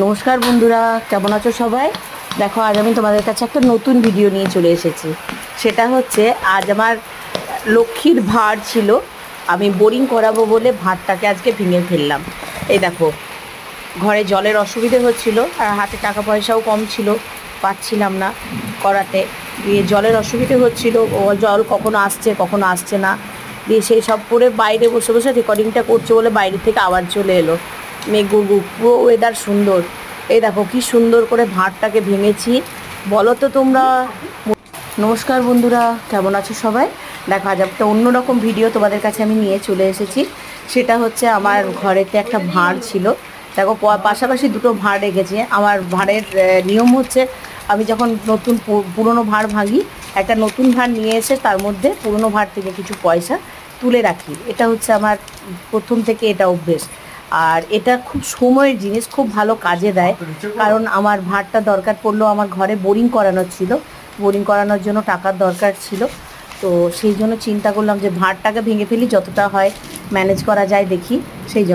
নমস্কার বন্ধুরা, কেমন আছো সবাই? দেখো, আজ আমি তোমাদের কাছে একটা নতুন ভিডিও নিয়ে চলে এসেছি। সেটা হচ্ছে, আজ আমার লক্ষ্মীর ভাঁড় ছিল। আমি বোরিং করাবো বলে ভাঁড়টাকে আজকে ভেঙে ফেললাম। এই দেখো, ঘরে জলের অসুবিধে হচ্ছিল, আর হাতে টাকা পয়সাও কম ছিল, পাচ্ছিলাম না করাতে। দিয়ে জলের অসুবিধে হচ্ছিল, ও জল কখনো আসছে কখনো আসছে না। দিয়ে সেই সব করে বাইরে বসে বসে রেকর্ডিংটা করছে বলে বাইরে থেকে আওয়াজ চলে এলো। মেঘ গুড়গু পুরো ওয়েদার সুন্দর। এই দেখো, কি সুন্দর করে ভাঁড়টাকে ভেঙেছি। বলো তো তোমরা। নমস্কার বন্ধুরা, কেমন আছো সবাই? দেখো আজ একটা অন্যরকম ভিডিও তোমাদের কাছে আমি নিয়ে চলে এসেছি। সেটা হচ্ছে আমার ঘরেতে একটা ভাঁড় ছিল। দেখো পাশাপাশি দুটো ভাঁড় রেখেছে। আমার ভাঁড়ের নিয়ম হচ্ছে, আমি যখন নতুন পুরনো ভাঁড় ভাঙি, একটা নতুন ভাঁড় নিয়ে এসে তার মধ্যে পুরনো ভাঁড় থেকে কিছু পয়সা তুলে রাখি। এটা হচ্ছে আমার প্রথম থেকে এটা অভ্যেস। আর এটা খুব সময়ের জিনিস, খুব ভালো কাজে দেয়। কারণ আমার ভাঁড়টা দরকার পড়ল আমার ঘরে বোরিং করানোর ছিল। বোরিং করানোর জন্য টাকার দরকার ছিল। তো সেই জন্য চিন্তা করলাম যে ভাঁড়টাকে ভেঙে ফেলি, যতটা হয় ম্যানেজ করা যায় দেখি, সেই জন্য।